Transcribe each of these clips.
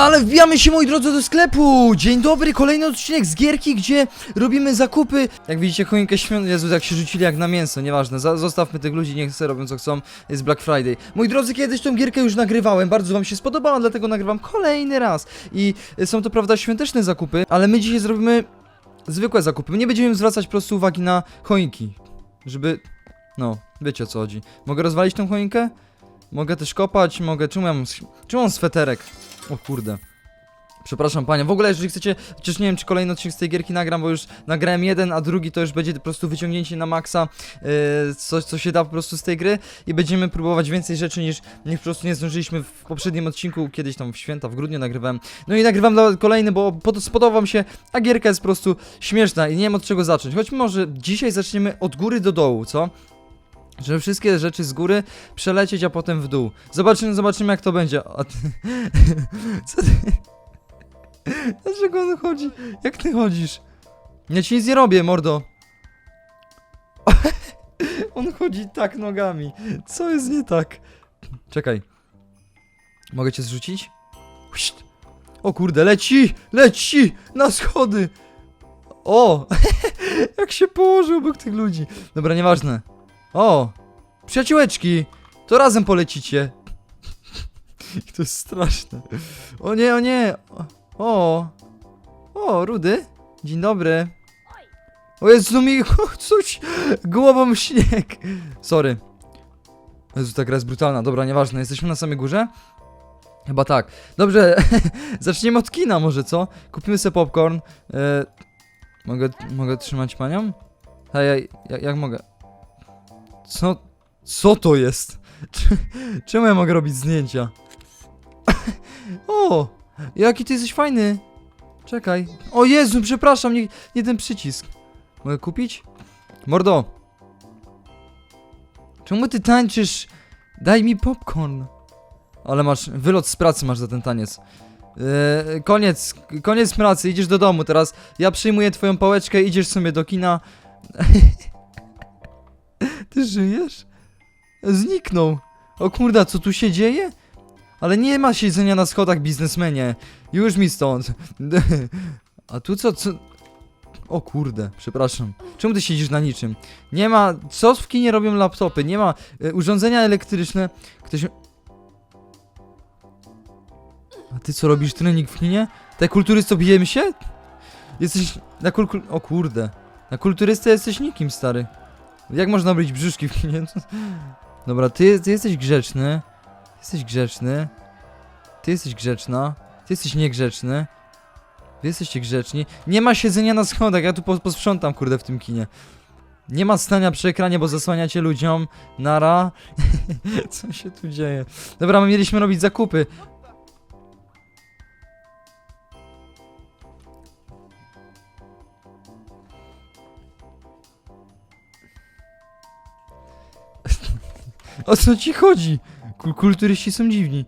Ale, ale wbijamy się moi drodzy do sklepu! Dzień dobry, kolejny odcinek z gierki, gdzie robimy zakupy. Jak widzicie, choinkę świąt... Jezu, jak się rzucili jak na mięso, nieważne. Za zostawmy tych ludzi, niech sobie robią co chcą. Jest Black Friday. Moi drodzy, kiedyś tą gierkę już nagrywałem, bardzo wam się spodobała, dlatego nagrywam kolejny raz. I są to prawda świąteczne zakupy, ale my dzisiaj zrobimy zwykłe zakupy. Nie będziemy zwracać po prostu uwagi na choinki. Żeby... No, wiecie o co chodzi. Mogę rozwalić tą choinkę? Mogę też kopać, mogę... Czemu ja mam... Czemu mam sweterek? O kurde. Przepraszam panie, w ogóle jeżeli chcecie, chociaż nie wiem czy kolejny odcinek z tej gierki nagram, bo już nagrałem jeden, a drugi to już będzie po prostu wyciągnięcie na maksa yy, coś co się da po prostu z tej gry i będziemy próbować więcej rzeczy niż, niż po prostu nie zdążyliśmy w poprzednim odcinku, kiedyś tam w święta, w grudniu nagrywałem. No i nagrywam kolejny, bo pod, spodobał mi się, a gierka jest po prostu śmieszna i nie wiem od czego zacząć, choć może dzisiaj zaczniemy od góry do dołu, co? Żeby wszystkie rzeczy z góry przelecieć, a potem w dół. Zobaczymy, zobaczymy jak to będzie. A ty... Co ty... Dlaczego on chodzi? Jak ty chodzisz? Ja ci nic nie robię, mordo. on chodzi tak nogami. Co jest nie tak? Czekaj. Mogę cię zrzucić? O kurde, leci! Leci! Na schody! O! jak się położył obok tych ludzi. Dobra, nieważne. O! Przyjaciółeczki! To razem polecicie. to jest straszne. O nie, o nie! O! O, Rudy? Dzień dobry. O Jezu, mi coś głową śnieg. Sorry. Jezu, ta gra jest brutalna. Dobra, nieważne. Jesteśmy na samej górze? Chyba tak. Dobrze, zaczniemy od kina może, co? Kupimy sobie popcorn. E, mogę, mogę trzymać panią? Hej, jak, jak mogę? Co? Co to jest? Cze- Czemu ja mogę robić zdjęcia? o! Jaki ty jesteś fajny! Czekaj. O Jezu, przepraszam, nie, nie ten przycisk. Mogę kupić? Mordo! Czemu ty tańczysz? Daj mi popcorn. Ale masz, wylot z pracy masz za ten taniec. Eee, koniec, koniec pracy, idziesz do domu teraz. Ja przyjmuję twoją pałeczkę, idziesz sobie do kina. Ty żyjesz? Zniknął. O kurda, co tu się dzieje? Ale nie ma siedzenia na schodach, biznesmenie. Już mi stąd. A tu co, co? O kurde, przepraszam. Czemu ty siedzisz na niczym? Nie ma... Co w kinie robią laptopy? Nie ma... E, urządzenia elektryczne. Ktoś... A ty co robisz trening w kinie? Te kulturysto bijemy się? Jesteś... Na kulku... O kurde. Na kulturystę jesteś nikim, stary. Jak można być brzuszki w kinie? Dobra, ty, ty jesteś grzeczny. Jesteś grzeczny. Ty jesteś grzeczna. Ty jesteś niegrzeczny. Wy jesteście grzeczni. Nie ma siedzenia na schodach, ja tu po, posprzątam, kurde, w tym kinie. Nie ma stania przy ekranie, bo zasłaniacie ludziom. Nara. Co się tu dzieje? Dobra, my mieliśmy robić zakupy. O co ci chodzi? Kul kulturyści są dziwni.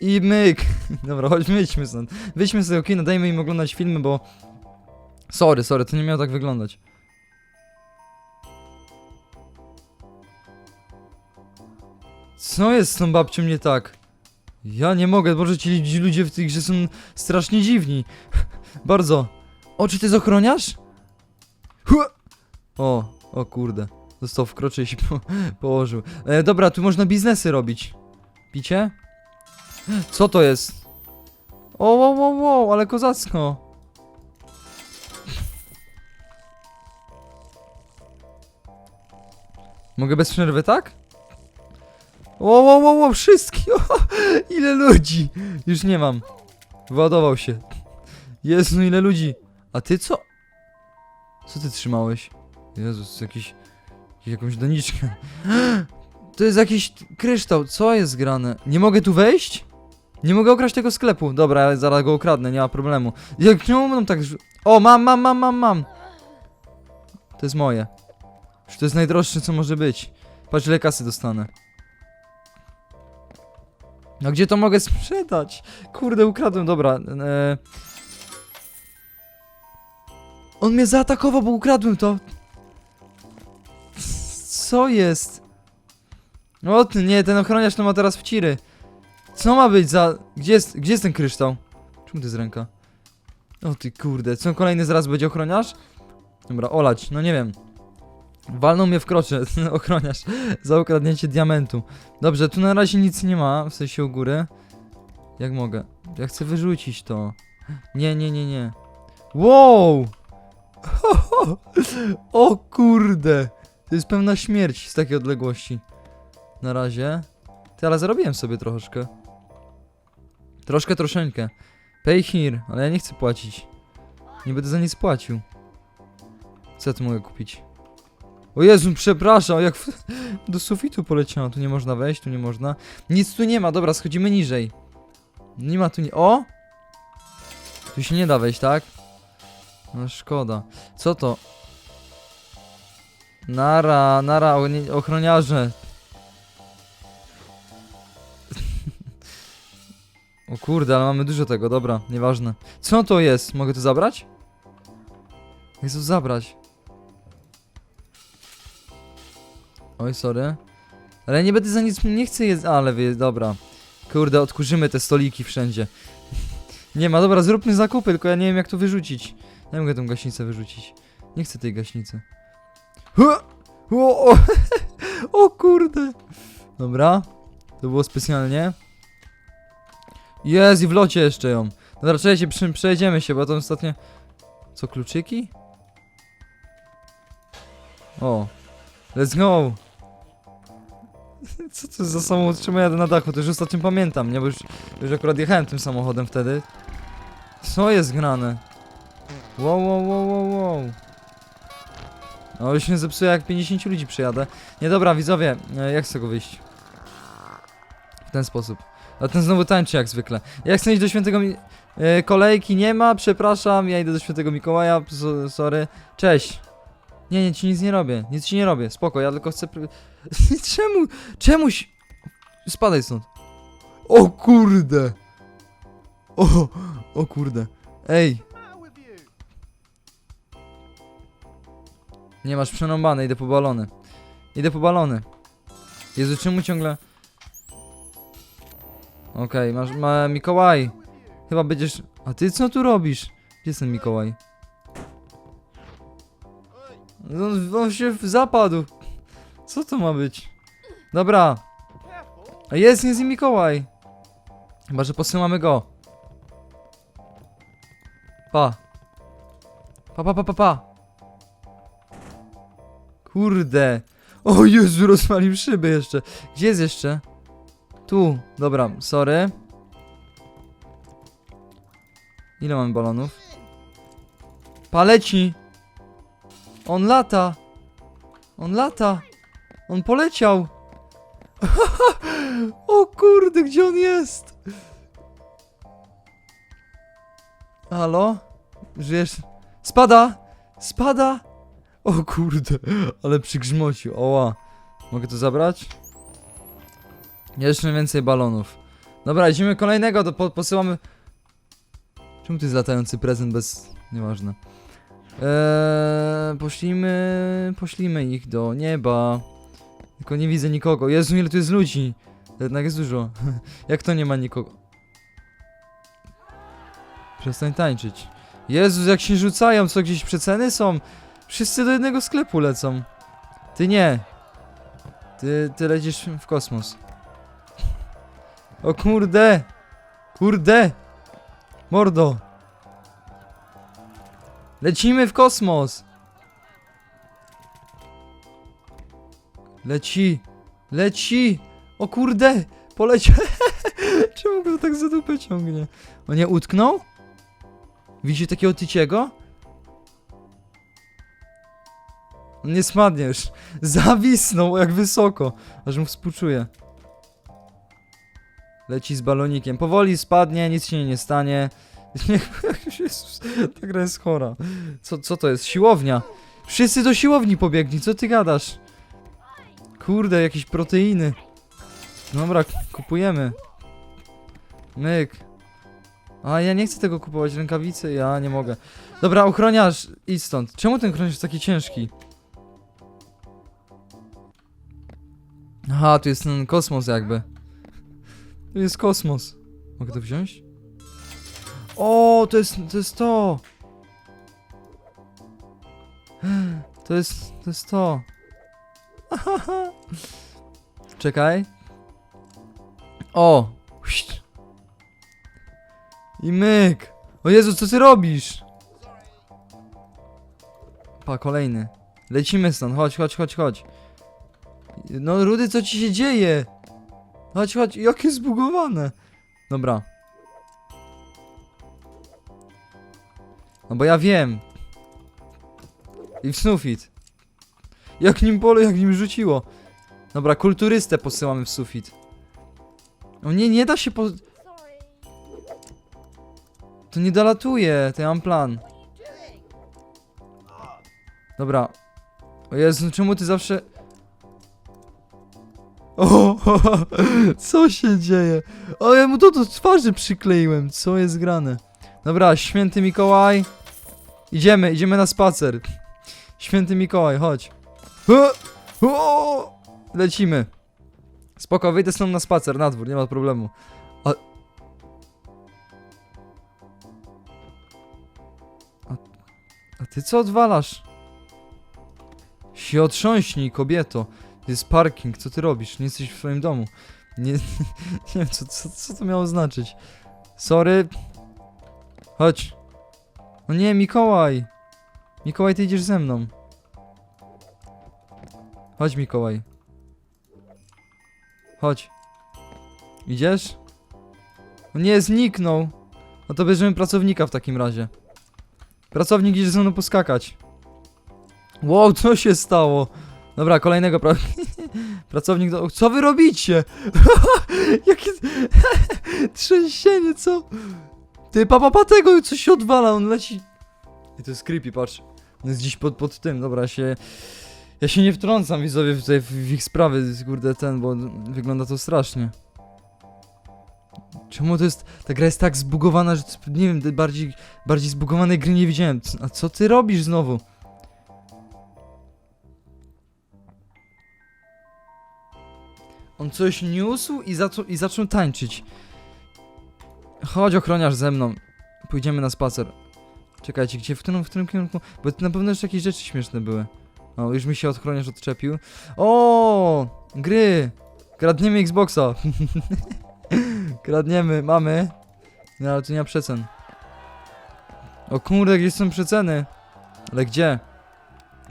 I myk. Dobra, chodź, wyjdźmy stąd. Wyjdźmy z tego kina, dajmy im oglądać filmy, bo... Sorry, sorry, to nie miało tak wyglądać. Co jest z tą babcią nie tak? Ja nie mogę, boże ci ludzie w tych grze są strasznie dziwni. Bardzo. O, czy ty jest ochroniarz? O, o kurde. Został w kroczy i się po, położył. E, dobra, tu można biznesy robić. Picie? Co to jest? O, wow, wow, wow, ale kozacko. Mogę bez przerwy, tak? O, wow, wszystkich! O, ile ludzi! Już nie mam. Wyładował się. Jezu, ile ludzi. A ty co? Co ty trzymałeś? Jezus, jakiś... Jakąś doniczkę. To jest jakiś kryształ, co jest grane? Nie mogę tu wejść? Nie mogę okraść tego sklepu. Dobra, ja zaraz go ukradnę, nie ma problemu. Jak czemu będą tak... O, mam, mam, mam, mam, mam. To jest moje. To jest najdroższe, co może być. Patrz, ile kasy dostanę. No gdzie to mogę sprzedać? Kurde, ukradłem, dobra. E... On mnie zaatakował, bo ukradłem to. Co jest? O, ty- nie, ten ochroniarz to ma teraz wciry. Co ma być za... Gdzie jest, gdzie jest ten kryształ? Czemu to jest ręka? O ty kurde, co kolejny zaraz będzie ochroniarz? Dobra, olać, no nie wiem. Walną mnie w krocze, ochroniarz, za ukradnięcie diamentu. Dobrze, tu na razie nic nie ma, w sensie u góry. Jak mogę? Ja chcę wyrzucić to. Nie, nie, nie, nie. Wow! O kurde! To jest pewna śmierć z takiej odległości. Na razie. Ty, ale zarobiłem sobie troszeczkę. Troszkę, troszeczkę. Pay here, ale ja nie chcę płacić. Nie będę za nic płacił. Co ja tu mogę kupić? O Jezu, przepraszam, jak w, do sufitu poleciałem. Tu nie można wejść, tu nie można. Nic tu nie ma, dobra, schodzimy niżej. Nie ma tu nie... O! Tu się nie da wejść, tak? No szkoda. Co to? Nara, nara, ochroniarze. o kurde, ale mamy dużo tego, dobra, nieważne. Co to jest? Mogę to zabrać? Jak to zabrać? Oj, sorry. Ale nie będę za nic, nie chcę jeść, ale wie, dobra. Kurde, odkurzymy te stoliki wszędzie. nie ma, dobra, zróbmy zakupy, tylko ja nie wiem jak to wyrzucić. Ja mogę tą gaśnicę wyrzucić. Nie chcę tej gaśnicy. O, o, o kurde. Dobra. To było specjalnie. Jest i w locie jeszcze ją. Dobra, czekajcie, przy, przejedziemy się, bo to ostatnio... Co, kluczyki? O. Let's go. Co to za jadę na dachu? To już ostatnio pamiętam, nie? Bo już, już akurat jechałem tym samochodem wtedy. Co jest grane? Wow, wow, wow, wow, wow. No już się zepsuje jak 50 ludzi przyjadę. Nie dobra, widzowie, e, jak z tego wyjść? W ten sposób. A ten znowu tańczy jak zwykle. Ja chcę iść do świętego Mi... E, kolejki nie ma, przepraszam, ja idę do świętego Mikołaja, so, sorry. Cześć. Nie, nie, ci nic nie robię, nic ci nie robię, spoko, ja tylko chcę... Czemu? Czemuś... Spadaj stąd. O kurde. O, o kurde. Ej, Nie masz przerąbane, idę po balony. Idę po balony. Jezu, czemu ciągle... Okej, masz... Ma, Mikołaj! Chyba będziesz... A ty co tu robisz? Gdzie jest ten Mikołaj? On, on się zapadł. Co to ma być? Dobra. Jest, jest i Mikołaj. Chyba, że posyłamy go. Pa. Pa, pa, pa, pa, pa. Kurde. O Jezu, rozwalił szyby jeszcze. Gdzie jest jeszcze? Tu. Dobra, sorry. Ile mamy balonów? Paleci. On lata. On lata. On poleciał. o kurde, gdzie on jest? Halo? Żyjesz? Spada! Spada! O kurde, ale przygrzmocił, oła. Mogę to zabrać? Jeszcze więcej balonów. Dobra, idziemy kolejnego, to po, posyłamy... Czemu to jest latający prezent bez... Nieważne. Eee, poślijmy... Poślijmy ich do nieba. Tylko nie widzę nikogo. Jezu, ile tu jest ludzi. Jednak jest dużo. Jak to nie ma nikogo? Przestań tańczyć. Jezus, jak się rzucają, co gdzieś przeceny są? Wszyscy do jednego sklepu lecą. Ty nie. Ty, ty lecisz w kosmos. O kurde! Kurde! Mordo! Lecimy w kosmos! Leci! Leci! O kurde! Poleciał! Czemu go tak za dupę ciągnie? On nie utknął? Widzi takiego tyciego? Nie spadnie już. Zawisnął jak wysoko. Aż mu współczuję. Leci z balonikiem. Powoli spadnie, nic się nie stanie. Jezus, ta gra jest chora. Co, co to jest? Siłownia. Wszyscy do siłowni pobiegli, co ty gadasz? Kurde, jakieś proteiny. Dobra, kupujemy. Myk. A ja nie chcę tego kupować, rękawice, ja nie mogę. Dobra, ochroniarz, idź stąd. Czemu ten ochroniarz jest taki ciężki? Aha, tu jest ten kosmos jakby. To jest kosmos. Mogę to wziąć? O, to jest, to jest to. To jest, to jest to. Czekaj. O! I myk! O Jezu, co ty robisz? Pa, kolejny. Lecimy stąd, chodź, chodź, chodź, chodź. No Rudy, co ci się dzieje? Chodź, chodź, jakie zbugowane. Dobra. No bo ja wiem. I w sufit. Jak nim pole, jak nim rzuciło. Dobra, kulturystę posyłamy w sufit. O nie, nie da się po... To nie dolatuje, to ja mam plan. Dobra. O Jezu, czemu ty zawsze... Co się dzieje? O, ja mu to do twarzy przykleiłem, co jest grane? Dobra, święty Mikołaj. Idziemy, idziemy na spacer. Święty Mikołaj, chodź. Lecimy. Spoko, wyjdę stąd na spacer, na dwór, nie ma problemu. A... A, a ty co odwalasz? Się otrząśnij, kobieto. Jest parking, co ty robisz? Nie jesteś w swoim domu. Nie, nie wiem, co, co, co to miało znaczyć. Sorry. Chodź. No nie, Mikołaj. Mikołaj, ty idziesz ze mną. Chodź, Mikołaj. Chodź. Idziesz? No nie, zniknął. No to bierzemy pracownika w takim razie. Pracownik idzie ze mną poskakać. Wow, co się stało? Dobra, kolejnego pra... pracownik do... Co wy robicie? Jakie... Trzęsienie, co? Ty, papa, pa, tego coś się odwala, on leci... I to jest creepy, patrz. On jest gdzieś pod, pod tym, dobra, się... Ja się nie wtrącam, widzowie, tutaj w, w ich sprawy, kurde, ten, bo wygląda to strasznie. Czemu to jest... Ta gra jest tak zbugowana, że... Nie wiem, bardziej... Bardziej zbugowanej gry nie widziałem. A co ty robisz znowu? On coś niósł i, zaczął i zaczął tańczyć. Chodź ochroniarz ze mną. Pójdziemy na spacer. Czekajcie, gdzie, w którym, w którym kierunku? Bo na pewno jeszcze jakieś rzeczy śmieszne były. O, już mi się ochroniarz odczepił. O, gry! Kradniemy Xboxa. Kradniemy, mamy. No, ale tu nie ma przecen. O kurde, gdzie są przeceny? Ale gdzie?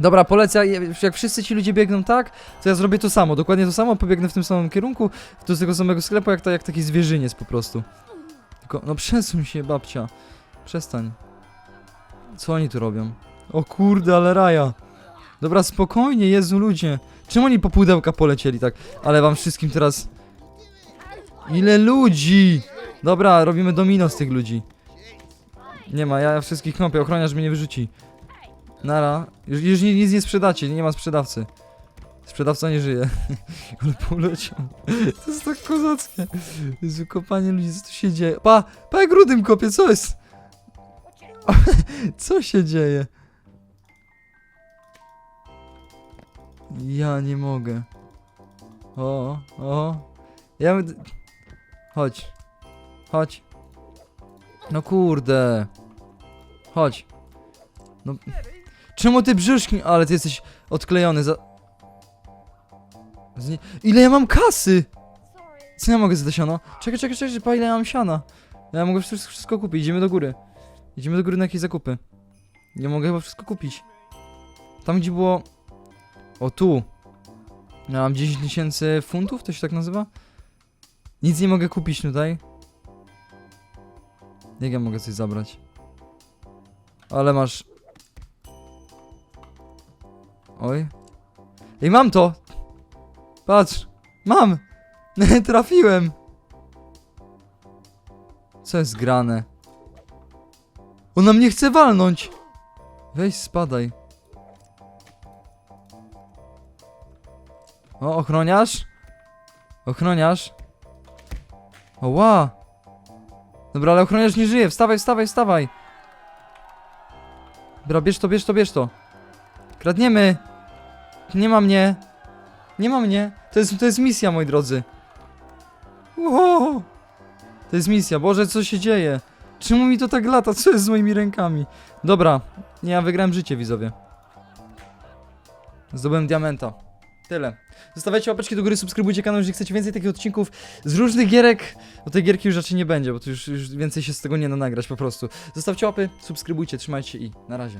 Dobra, polecę, jak wszyscy ci ludzie biegną tak, to ja zrobię to samo, dokładnie to samo, pobiegnę w tym samym kierunku, do tego samego sklepu, jak, ta, jak taki zwierzyniec po prostu. Tylko, no przesuń się, babcia. Przestań. Co oni tu robią? O kurde, ale raja. Dobra, spokojnie, Jezu, ludzie. Czemu oni po pudełka polecieli tak? Ale wam wszystkim teraz... Ile ludzi! Dobra, robimy domino z tych ludzi. Nie ma, ja wszystkich kąpię, ochroniarz mnie nie wyrzuci. Nara. Już, już ni- nic nie sprzedacie, nie ma sprzedawcy. Sprzedawca nie żyje. Ale poleciał. To jest tak kozackie. Jezu, kopanie ludzi, co tu się dzieje? Pa, pa jak rudym kopie, co jest? Co się dzieje? Ja nie mogę. O, o. Ja... Chodź. Chodź. No kurde. Chodź. No... Czemu ty brzuszki... Ale ty jesteś odklejony za... Zni- Ile ja mam kasy? Co ja mogę za siano? Czekaj, czekaj, czekaj, pa ile ja mam siana? Ja mogę wszystko, wszystko kupić, idziemy do góry. Idziemy do góry na jakieś zakupy. Nie mogę chyba wszystko kupić. Tam gdzie było... O tu. Ja mam 10 tysięcy funtów, to się tak nazywa? Nic nie mogę kupić tutaj. Jak ja mogę coś zabrać? Ale masz... Oj. Ej, mam to! Patrz! Mam! Trafiłem! Co jest grane? Ona mnie chce walnąć! Weź, spadaj. O, ochroniarz? Ochroniarz? O, ła! Dobra, ale ochroniarz nie żyje. Wstawaj, wstawaj, wstawaj! Dobra, bierz to, bierz to, bierz to. Kradniemy! Nie ma mnie! Nie ma mnie! To jest, to jest misja, moi drodzy. Wow! To jest misja. Boże, co się dzieje? Czemu mi to tak lata? Co jest z moimi rękami? Dobra, ja wygrałem życie, widzowie. Zdobyłem diamenta. Tyle. Zostawiajcie łapeczki do góry, subskrybujcie kanał, jeżeli chcecie więcej takich odcinków z różnych gierek. Bo tej gierki już raczej nie będzie, bo to już, już więcej się z tego nie da nagrać po prostu. Zostawcie łapy, subskrybujcie, trzymajcie i na razie.